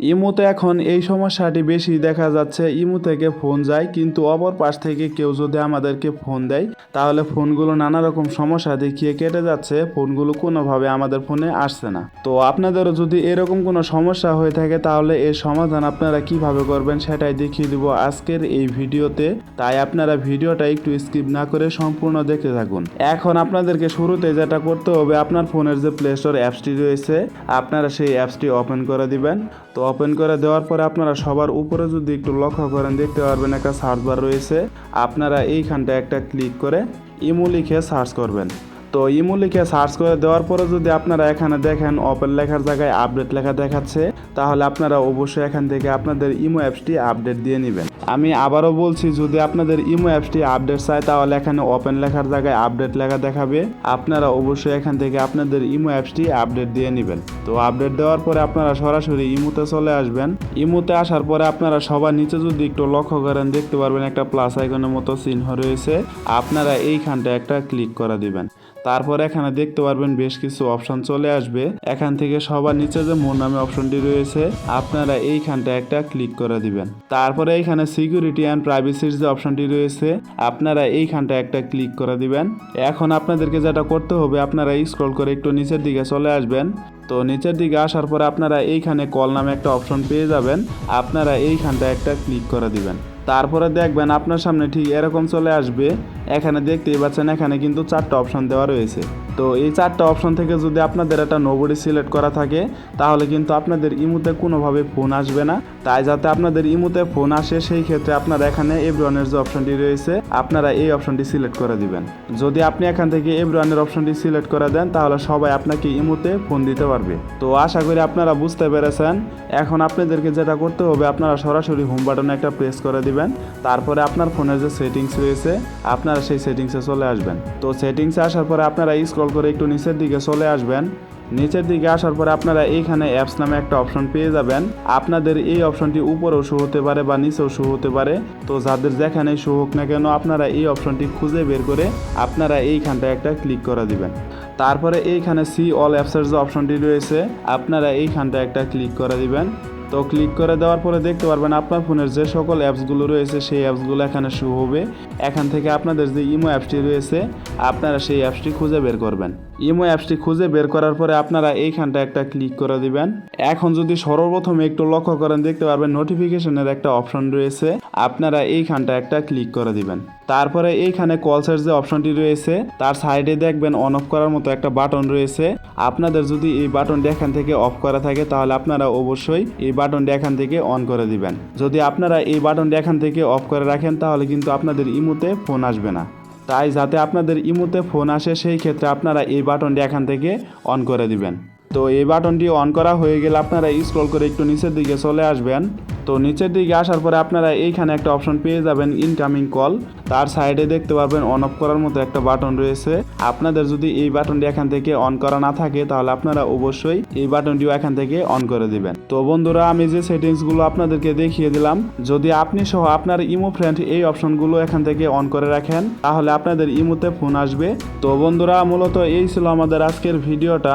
ইমোতে এখন এই সমস্যাটি বেশি দেখা যাচ্ছে। ইমু থেকে ফোন যায়, কিন্তু অপর পাশ থেকে কেউ যদি আমাদেরকে ফোন দেয়, তাহলে ফোনগুলো নানা রকম সমস্যা দেখিয়ে কেটে যাচ্ছে। ফোনগুলো কোনোভাবে আমাদের ফোনে আসছে না। তো আপনাদেরও যদি এরকম কোনো সমস্যা হয়ে থাকে, তাহলে এর সমাধান আপনারা কীভাবে করবেন সেটাই দেখিয়ে দিব আজকের এই ভিডিওতে। তাই আপনারা ভিডিওটা একটু স্কিপ না করে সম্পূর্ণ দেখতে থাকুন। এখন আপনাদেরকে শুরুতে যেটা করতে হবে, আপনার ফোনের যে প্লে স্টোর অ্যাপসটি রয়েছে, আপনারা সেই অ্যাপসটি ওপেন করে দিবেন। তো ওপেন করে দেওয়ার পরে আপনারা সবার উপরে যদি একটু লক্ষ্য করেন, দেখতে পারবেন একটা সার্চ বার রয়েছে। আপনারা এইখানটা একটা ক্লিক করে ইমো লিখে সার্চ করবেন। তো ইমো লিখে সার্চ করে দেওয়ার পরে যদি আপনারা এখানে দেখেন ওপেন লেখার জায়গায় আপডেট লেখা দেখাচ্ছে, তাহলে আপনারা অবশ্যই এখান থেকে আপনাদের ইমো অ্যাপসটি আপডেট দিয়ে নেবেন। আমি আবারও বলছি, যদি আপনাদের ইমো অ্যাপসটি আপডেট চায়, তাহলে এখানে ওপেন লেখার জায়গায় আপডেট লেখা দেখাবে। আপনারা অবশ্যই এখান থেকে আপনাদের ইমো অ্যাপসটি আপডেট দিয়ে নেবেন। তো আপডেট দেওয়ার পরে আপনারা সরাসরি ইমোতে চলে আসবেন। ইমোতে আসার পরে আপনারা সবার নিচে যদি একটু লক্ষ্য করেন, দেখতে পারবেন একটা প্লাস আইকনের মতো চিহ্ন রয়েছে। আপনারা এইখানটা একটা ক্লিক করে দিবেন। তারপর এখানে দেখতে পারবেন বেশ কিছু অপশন চলে আসবে। এখান থেকে সবার নিচে যে মোর নামে অপশনটি রয়েছে, আপনারা এইখানটা একটা ক্লিক করে দিবেন। তারপরে এইখানে সিকিউরিটি অ্যান্ড প্রাইভেসির যে অপশনটি রয়েছে, আপনারা এইখানটা একটা ক্লিক করে দিবেন। এখন আপনাদেরকে যেটা করতে হবে, আপনারা স্ক্রল করে একটু নিচের দিকে চলে আসবেন। তো নিচের দিকে আসার পরে আপনারা এইখানে কল নামে একটা অপশন পেয়ে যাবেন। আপনারা এইখানটা একটা ক্লিক করে দিবেন। তারপরে দেখবেন আপনার সামনে ঠিক এরকম চলে আসবে। এখানে দেখতেই পাচ্ছেন, এখানে কিন্তু চারটা অপশন দেওয়া রয়েছে। তো এই চারটা অপশন থেকে যদি আপনাদের একটা নোবডি সিলেক্ট করা থাকে, তাহলে কিন্তু আপনাদের ইমুতে কোনোভাবে ফোন আসবে না। তাই যাতে আপনাদের ইমুতে ফোন আসে, সেই ক্ষেত্রে আপনারা এখানে এভরিওয়ানের যে অপশনটি রয়েছে, আপনারা এই অপশনটি সিলেক্ট করে দিবেন। যদি আপনি এখান থেকে এভরিওয়ানের অপশনটি সিলেক্ট করে দেন, তাহলে সবাই আপনাকে ইমুতে ফোন দিতে পারবে। তো আশা করি আপনারা বুঝতে পেরেছেন। এখন আপনাদেরকে যেটা করতে হবে, আপনারা সরাসরি হোম বাটনে একটা প্রেস করে দিবেন। তারপরে আপনার ফোনের যে সেটিংস রয়েছে, আপনারা সেই সেটিংসে চলে আসবেন। তো সেটিংসে আসার পরে আপনারা স্ক্রল করে একটু নিচের দিকে চলে আসবেন। নিচের দিকে আসার পরে আপনারা এইখানে অ্যাপস নামে একটা অপশন পেয়ে যাবেন। আপনাদের এই অপশনটি উপরেও শো হতে পারে বা নিচেও শো হতে পারে। তো যাদের যেখানে শো হোক না কেন, আপনারা এই অপশনটি খুঁজে বের করে আপনারা এইখানটায় একটা ক্লিক করে দিবেন। তারপরে এইখানে সি অল অ্যাপসের যে অপশনটি রয়েছে, আপনারা এইখানটায় একটা ক্লিক করে দিবেন। তো ক্লিক করে দেওয়ার পরে দেখতে পারবেন আপনার ফোনের যে সকল অ্যাপসগুলো রয়েছে, সেই অ্যাপসগুলো এখানে শো হবে। এখান থেকে আপনাদের যে ইমো অ্যাপসটি রয়েছে, আপনারা সেই অ্যাপসটি খুঁজে বের করবেন। ইমো অ্যাপসটি খুঁজে বের করার পরে আপনারা এইখানটা একটা ক্লিক করে দিবেন। এখন যদি সর্বপ্রথমে একটু লক্ষ্য করেন, দেখতে পারবেন নোটিফিকেশনের একটা অপশন রয়েছে। আপনারা এইখানটা একটা ক্লিক করে দিবেন। তারপরে এইখানে কলসের যে অপশনটি রয়েছে, তার সাইডে দেখবেন অন অফ করার মতো একটা বাটন রয়েছে। আপনাদের যদি এই বাটনটি এখান থেকে অফ করা থাকে, তাহলে আপনারা অবশ্যই এই বাটনটি এখান থেকে অন করে দিবেন। যদি আপনারা এই বাটনটি এখান থেকে অফ করে রাখেন, তাহলে কিন্তু আপনাদের ইমুতে ফোন আসবে না। তাই যাতে আপনাদের ইমুতে ফোন আসে, সেই ক্ষেত্রে আপনারা এই বাটনটি এখান থেকে অন করে দিবেন। তো এই বাটনটি অন করা হয়ে গেলে আপনারা স্ক্রল করে একটু নিচের দিকে চলে আসবেন। তো নিচের দিকে আসার পরে আপনারা এইখানে একটা অপশন পেয়ে যাবেন ইনকামিং কল তার সাইডে দেখতে পারবেন অন অফ করার মতো একটা বাটন রয়েছে। আপনাদের যদি এই বাটনটি এখান থেকে অন করা না থাকে, তাহলে আপনারা অবশ্যই এই বাটনটিও এখান থেকে অন করে দিবেন। তো বন্ধুরা, আমি যে সেটিংসগুলো আপনাদেরকে দেখিয়ে দিলাম, যদি আপনি সহ আপনার ইমো ফ্রেন্ড এই অপশনগুলো এখান থেকে অন করে রাখেন, তাহলে আপনাদের ইমোতে ফোন আসবে। তো বন্ধুরা, মূলত এই ছিল আমাদের আজকের ভিডিওটা।